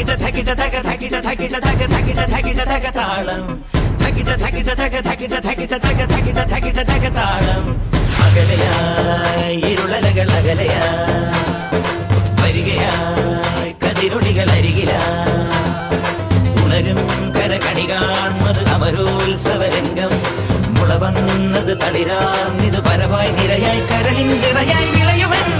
തകിട തകിട തക തകിട തകിട തക തകിട തകിട തക താളം. തകിട തകിട തക തകിട തകിട തക തകിട തകിട തക താളം. അകലയായി ഇരുളലകൾ അകലയായി വരികയായി കതിരൊടികൾ അരികിലായി. ഉണരും കരകണി കാൺമത് അമരോത്സവരംഗം. മുളവന്നത് തളിരാർന്നിത് പരമായി നിരയായി കരളിൻ നിറയായി വിളയുവൻ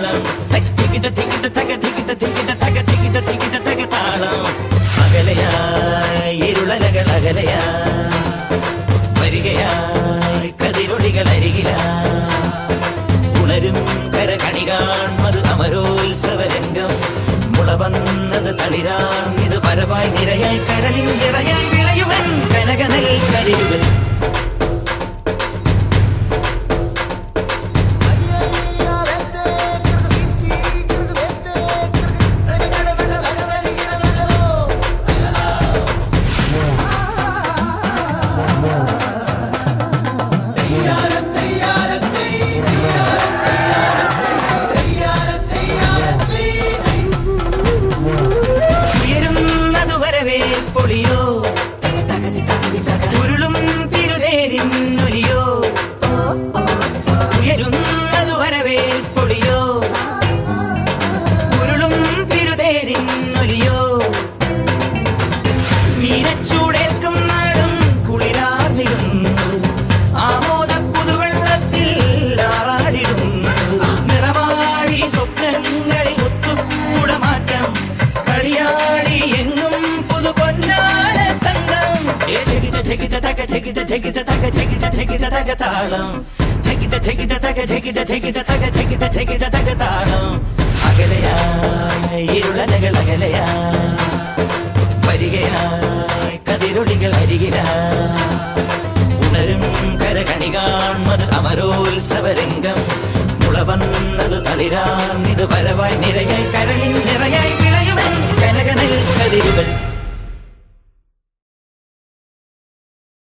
താളം. ഹൈ, തികിട്ട തികിട്ട തക തികിട്ട തികിട്ട തക തികിട്ട തികിട്ട തക താളം. അകലയായി ഇരുളലകൾ അകലയായി വരികയായി കതിരൊടികൾ അരികിലായി. ഉണരും കരകണി കാൺമത് അമരോത്സവരംഗം. മുളവന്നത് തളിരാർന്നിത് പരവായി നിരയായി കരളിൽ നിറയായി വിളയുവൻ കനകനൽ കരിയുവൻ ഏ ചെകിട ചെകിട തക ചെകിട ചെകിട തക ചെകിട ചെകിട തക താളം ചെകിട ചെകിട തക ചെകിട ചെകിട തക ചെകിട ചെകിട തക താളം അകലയായി ഇരുളലകൾ അകലയായി വരികയായി കതിരൊടികൾ അരികിലായി ഉണരും കരകണി കാൺമത് അമരോത്സവരംഗം മുളവന്നത് തളിരാർന്നിത് പരവായി നിരയായി കരളിൻ